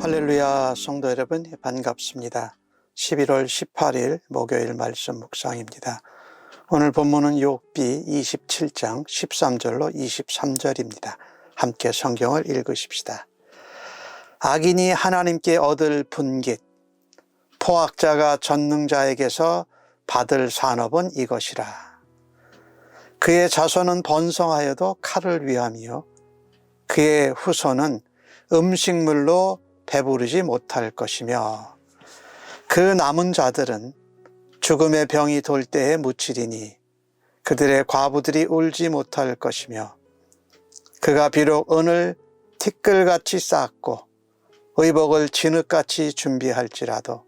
할렐루야 성도 여러분 반갑습니다. 11월 18일 목요일 말씀 묵상입니다. 오늘 본문은 욥기 27장 13절로 23절입니다. 함께 성경을 읽으십시다. 악인이 하나님께 얻을 분깃 포악자가 전능자에게서 받을 산업은 이것이라. 그의 자손은 번성하여도 칼을 위함이요. 그의 후손은 음식물로 배부르지 못할 것이며 그 남은 자들은 죽음의 병이 돌 때에 묻히리니 그들의 과부들이 울지 못할 것이며 그가 비록 은을 티끌같이 쌓고 의복을 진흙같이 준비할지라도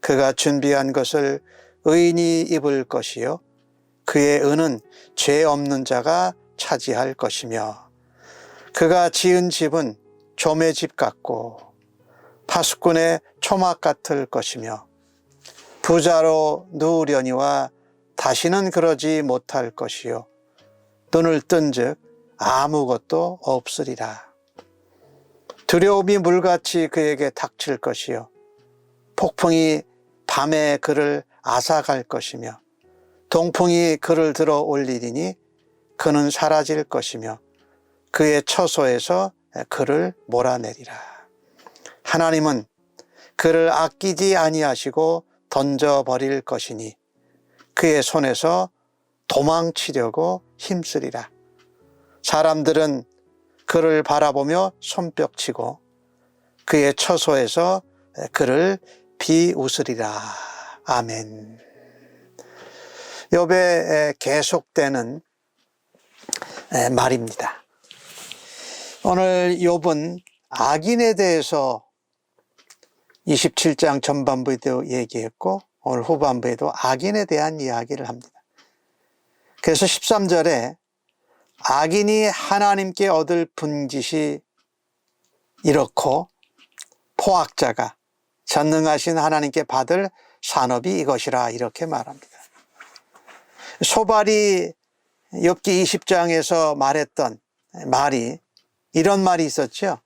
그가 준비한 것을 의인이 입을 것이요 그의 은은 죄 없는 자가 차지할 것이며 그가 지은 집은 조매 집 같고 파수꾼의 초막 같을 것이며 부자로 누우려니와 다시는 그러지 못할 것이요. 눈을 뜬즉 아무것도 없으리라. 두려움이 물같이 그에게 닥칠 것이요. 폭풍이 밤에 그를 앗아갈 것이며 동풍이 그를 들어 올리리니 그는 사라질 것이며 그의 처소에서 그를 몰아내리라. 하나님은 그를 아끼지 아니하시고 던져버릴 것이니 그의 손에서 도망치려고 힘쓰리라. 사람들은 그를 바라보며 손뼉치고 그의 처소에서 그를 비웃으리라. 아멘. 욥에 계속되는 말입니다. 오늘 욥은 악인에 대해서 27장 전반부에도 얘기했고 오늘 후반부에도 악인에 대한 이야기를 합니다. 그래서 13절에 악인이 하나님께 얻을 분깃이 이렇고 포악자가 전능하신 하나님께 받을 산업이 이것이라 이렇게 말합니다. 소발이 엽기 20장에서 말했던 말이 이런 말이 있었죠.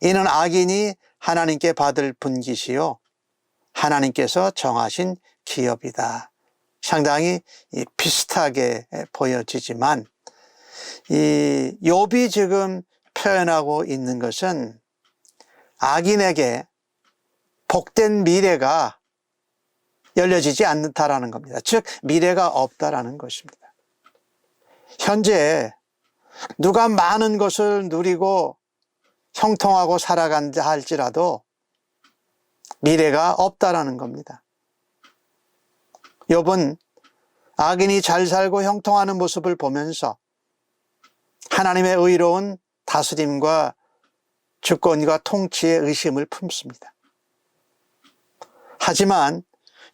이는 악인이 하나님께 받을 분깃이요. 하나님께서 정하신 기업이다. 상당히 비슷하게 보여지지만 이 욥이 지금 표현하고 있는 것은 악인에게 복된 미래가 열려지지 않는다라는 겁니다. 즉 미래가 없다라는 것입니다. 현재 누가 많은 것을 누리고 형통하고 살아간다 할지라도 미래가 없다라는 겁니다. 욥은 악인이 잘 살고 형통하는 모습을 보면서 하나님의 의로운 다스림과 주권과 통치의 의심을 품습니다. 하지만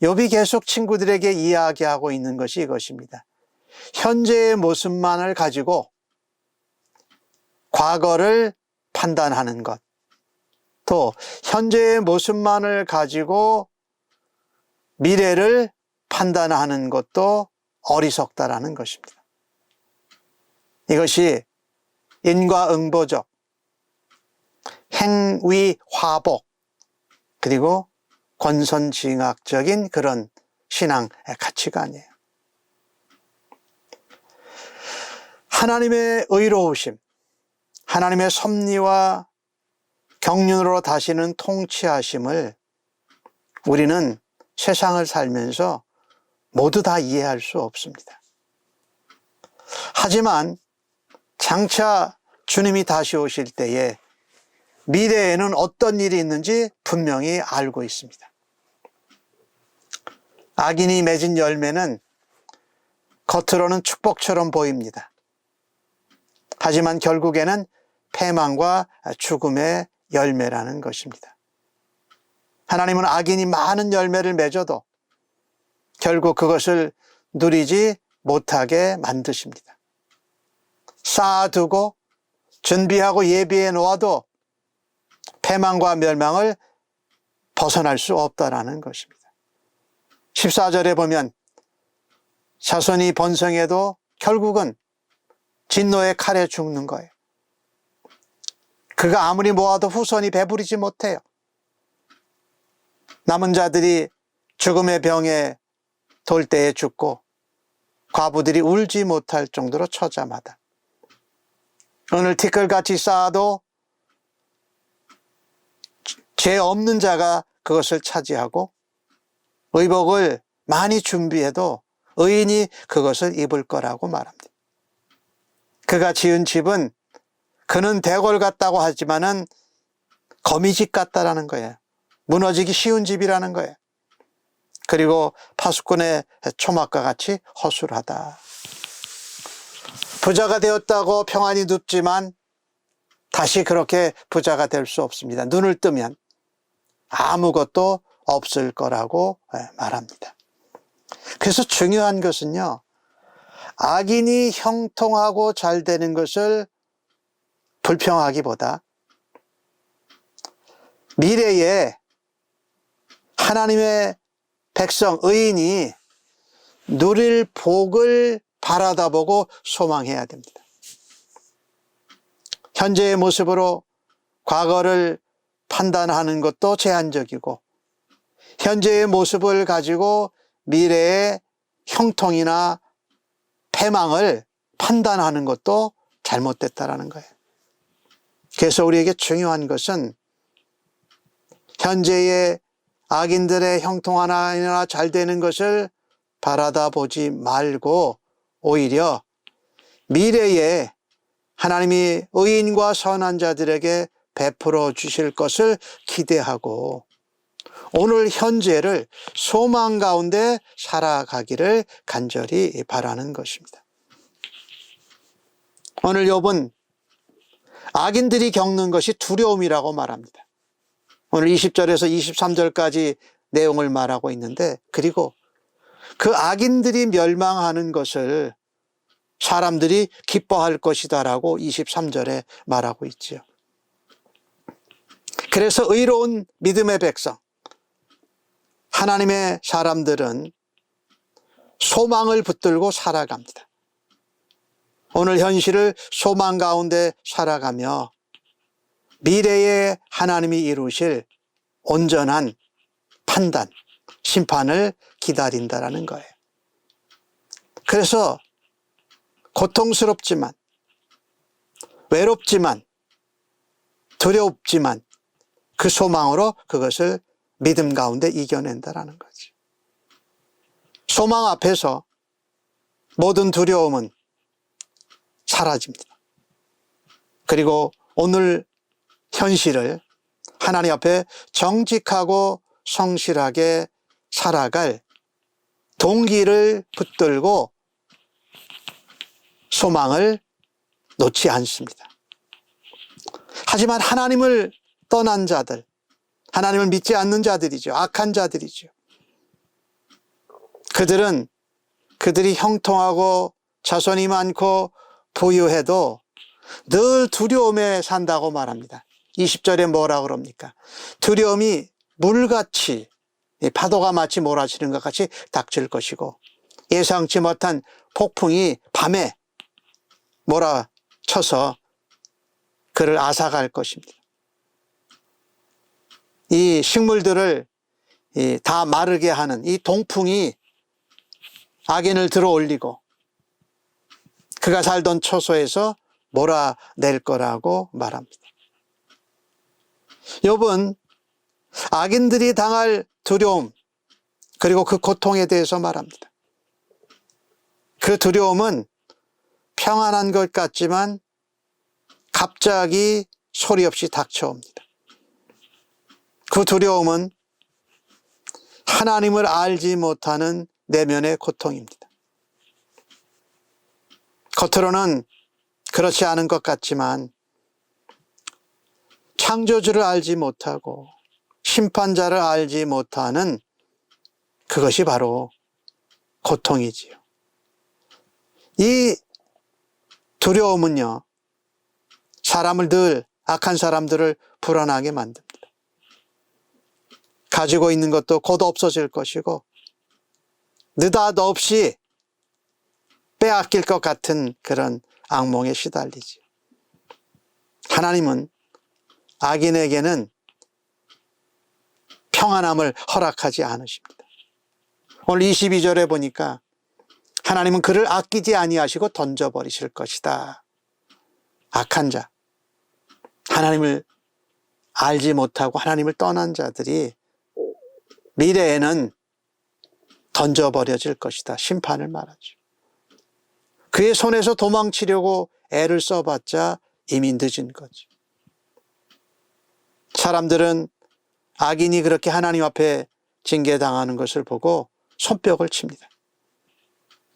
욥이 계속 친구들에게 이야기하고 있는 것이 이것입니다. 현재의 모습만을 가지고 과거를 판단하는 것, 또 현재의 모습만을 가지고 미래를 판단하는 것도 어리석다라는 것입니다. 이것이 인과응보적, 행위화복, 그리고 권선징악적인 그런 신앙 가치관이에요. 하나님의 의로우심, 하나님의 섭리와 경륜으로 다시는 통치하심을 우리는 세상을 살면서 모두 다 이해할 수 없습니다. 하지만 장차 주님이 다시 오실 때에 미래에는 어떤 일이 있는지 분명히 알고 있습니다. 악인이 맺은 열매는 겉으로는 축복처럼 보입니다. 하지만 결국에는 패망과 죽음의 열매라는 것입니다. 하나님은 악인이 많은 열매를 맺어도 결국 그것을 누리지 못하게 만드십니다. 쌓아두고 준비하고 예비해 놓아도 패망과 멸망을 벗어날 수 없다라는 것입니다. 14절에 보면 자손이 번성해도 결국은 진노의 칼에 죽는 거예요. 그가 아무리 모아도 후손이 배부리지 못해요. 남은 자들이 죽음의 병에 돌 때에 죽고 과부들이 울지 못할 정도로 처자마다 오늘 티끌같이 쌓아도 죄 없는 자가 그것을 차지하고 의복을 많이 준비해도 의인이 그것을 입을 거라고 말합니다. 그가 지은 집은 그는 대궐 같다고 하지만은 거미집 같다라는 거예요. 무너지기 쉬운 집이라는 거예요. 그리고 파수꾼의 초막과 같이 허술하다. 부자가 되었다고 평안이 눕지만 다시 그렇게 부자가 될 수 없습니다. 눈을 뜨면 아무것도 없을 거라고 말합니다. 그래서 중요한 것은요, 악인이 형통하고 잘 되는 것을 불평하기보다 미래에 하나님의 백성, 의인이 누릴 복을 바라다 보고 소망해야 됩니다. 현재의 모습으로 과거를 판단하는 것도 제한적이고, 현재의 모습을 가지고 미래의 형통이나 패망을 판단하는 것도 잘못됐다라는 거예요. 그래서 우리에게 중요한 것은 현재의 악인들의 형통 하나 잘 되는 것을 바라다 보지 말고 오히려 미래에 하나님이 의인과 선한 자들에게 베풀어 주실 것을 기대하고 오늘 현재를 소망 가운데 살아가기를 간절히 바라는 것입니다. 오늘 욥은 악인들이 겪는 것이 두려움이라고 말합니다. 오늘 20절에서 23절까지 내용을 말하고 있는데 그리고 그 악인들이 멸망하는 것을 사람들이 기뻐할 것이다라고 23절에 말하고 있지요. 그래서 의로운 믿음의 백성, 하나님의 사람들은 소망을 붙들고 살아갑니다. 오늘 현실을 소망 가운데 살아가며 미래에 하나님이 이루실 온전한 판단, 심판을 기다린다라는 거예요. 그래서 고통스럽지만, 외롭지만, 두렵지만 그 소망으로 그것을 믿음 가운데 이겨낸다라는 거지. 소망 앞에서 모든 두려움은 사라집니다. 그리고 오늘 현실을 하나님 앞에 정직하고 성실하게 살아갈 동기를 붙들고 소망을 놓지 않습니다. 하지만 하나님을 떠난 자들, 하나님을 믿지 않는 자들이죠. 악한 자들이죠. 그들은 그들이 형통하고 자손이 많고 부유해도 늘 두려움에 산다고 말합니다. 20절에 뭐라 그럽니까? 두려움이 물같이 파도가 마치 몰아치는 것 같이 닥칠 것이고 예상치 못한 폭풍이 밤에 몰아쳐서 그를 앗아갈 것입니다. 이 식물들을 다 마르게 하는 이 동풍이 악인을 들어 올리고 그가 살던 초소에서 몰아낼 거라고 말합니다. 욥은 악인들이 당할 두려움 그리고 그 고통에 대해서 말합니다. 그 두려움은 평안한 것 같지만 갑자기 소리 없이 닥쳐옵니다. 그 두려움은 하나님을 알지 못하는 내면의 고통입니다. 겉으로는 그렇지 않은 것 같지만 창조주를 알지 못하고 심판자를 알지 못하는 그것이 바로 고통이지요. 이 두려움은요, 사람을 늘 악한 사람들을 불안하게 만듭니다. 가지고 있는 것도 곧 없어질 것이고, 느닷없이 빼앗길 것 같은 그런 악몽에 시달리지. 하나님은 악인에게는 평안함을 허락하지 않으십니다. 오늘 22절에 보니까 하나님은 그를 아끼지 아니하시고 던져버리실 것이다. 악한 자, 하나님을 알지 못하고 하나님을 떠난 자들이 미래에는 던져버려질 것이다. 심판을 말하죠. 그의 손에서 도망치려고 애를 써봤자 이미 늦은 거죠. 사람들은 악인이 그렇게 하나님 앞에 징계당하는 것을 보고 손뼉을 칩니다.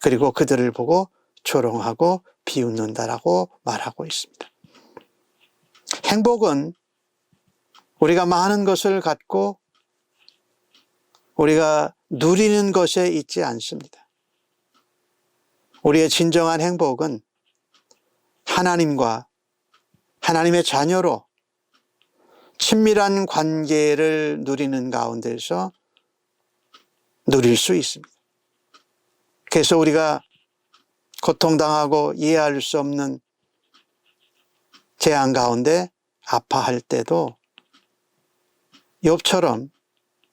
그리고 그들을 보고 조롱하고 비웃는다라고 말하고 있습니다. 행복은 우리가 많은 것을 갖고 우리가 누리는 것에 있지 않습니다. 우리의 진정한 행복은 하나님과 하나님의 자녀로 친밀한 관계를 누리는 가운데서 누릴 수 있습니다. 그래서 우리가 고통당하고 이해할 수 없는 재앙 가운데 아파할 때도 욥처럼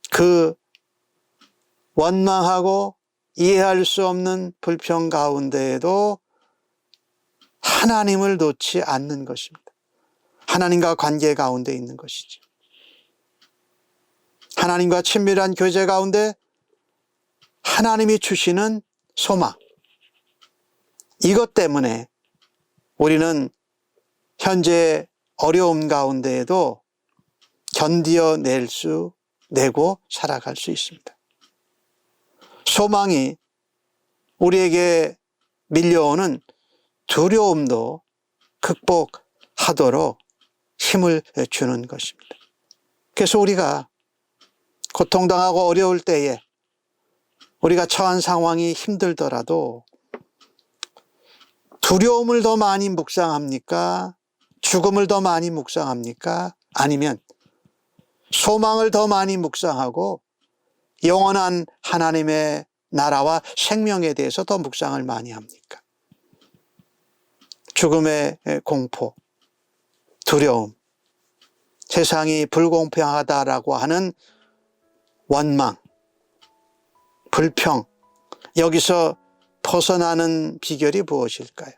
그 원망하고 이해할 수 없는 불평 가운데에도 하나님을 놓지 않는 것입니다. 하나님과 관계 가운데 있는 것이죠. 하나님과 친밀한 교제 가운데 하나님이 주시는 소망. 이것 때문에 우리는 현재 어려움 가운데에도 견디어낼 수, 내고 살아갈 수 있습니다. 소망이 우리에게 밀려오는 두려움도 극복하도록 힘을 주는 것입니다. 그래서 우리가 고통당하고 어려울 때에 우리가 처한 상황이 힘들더라도 두려움을 더 많이 묵상합니까? 죽음을 더 많이 묵상합니까? 아니면 소망을 더 많이 묵상하고 영원한 하나님의 나라와 생명에 대해서 더 묵상을 많이 합니까? 죽음의 공포, 두려움, 세상이 불공평하다라고 하는 원망, 불평, 여기서 벗어나는 비결이 무엇일까요?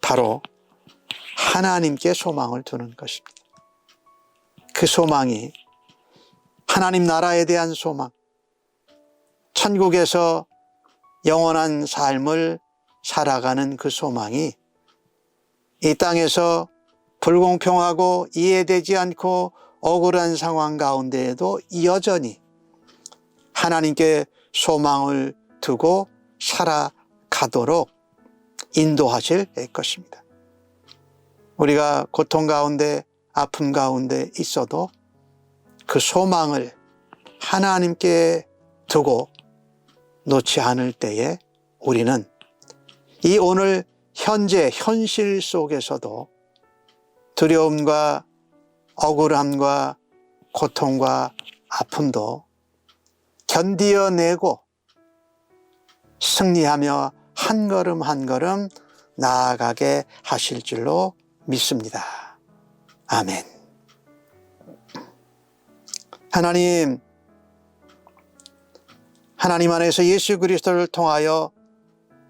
바로 하나님께 소망을 두는 것입니다. 그 소망이 하나님 나라에 대한 소망, 천국에서 영원한 삶을 살아가는 그 소망이 이 땅에서 불공평하고 이해되지 않고 억울한 상황 가운데에도 여전히 하나님께 소망을 두고 살아가도록 인도하실 것입니다. 우리가 고통 가운데 아픔 가운데 있어도 그 소망을 하나님께 두고 놓지 않을 때에 우리는 이 오늘 현재 현실 속에서도 두려움과 억울함과 고통과 아픔도 견디어내고 승리하며 한 걸음 한 걸음 나아가게 하실 줄로 믿습니다. 아멘. 하나님, 하나님 안에서 예수 그리스도를 통하여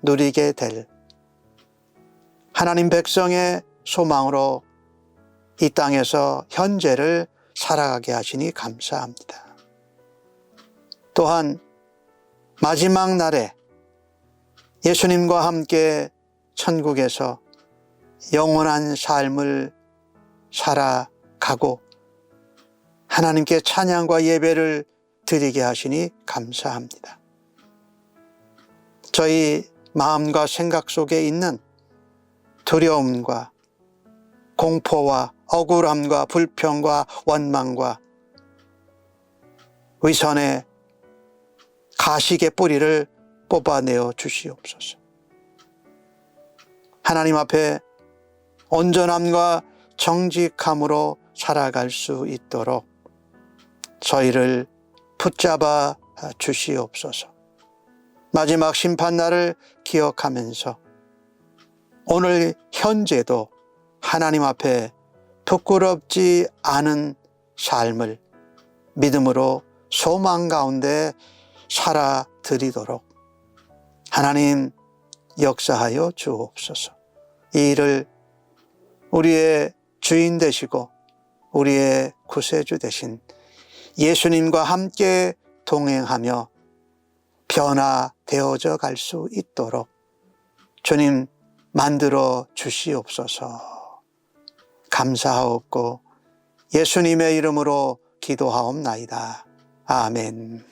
누리게 될 하나님 백성의 소망으로 이 땅에서 현재를 살아가게 하시니 감사합니다. 또한 마지막 날에 예수님과 함께 천국에서 영원한 삶을 살아가고 하나님께 찬양과 예배를 드리게 하시니 감사합니다. 저희 마음과 생각 속에 있는 두려움과 공포와 억울함과 불평과 원망과 위선의 가식의 뿌리를 뽑아내어 주시옵소서. 하나님 앞에 온전함과 정직함으로 살아갈 수 있도록 저희를 붙잡아 주시옵소서. 마지막 심판날을 기억하면서 오늘 현재도 하나님 앞에 부끄럽지 않은 삶을 믿음으로 소망 가운데 살아드리도록 하나님 역사하여 주옵소서. 이 일을 우리의 주인 되시고 우리의 구세주 되신 예수님과 함께 동행하며 변화되어져 갈 수 있도록 주님 만들어 주시옵소서. 감사하옵고 예수님의 이름으로 기도하옵나이다. 아멘.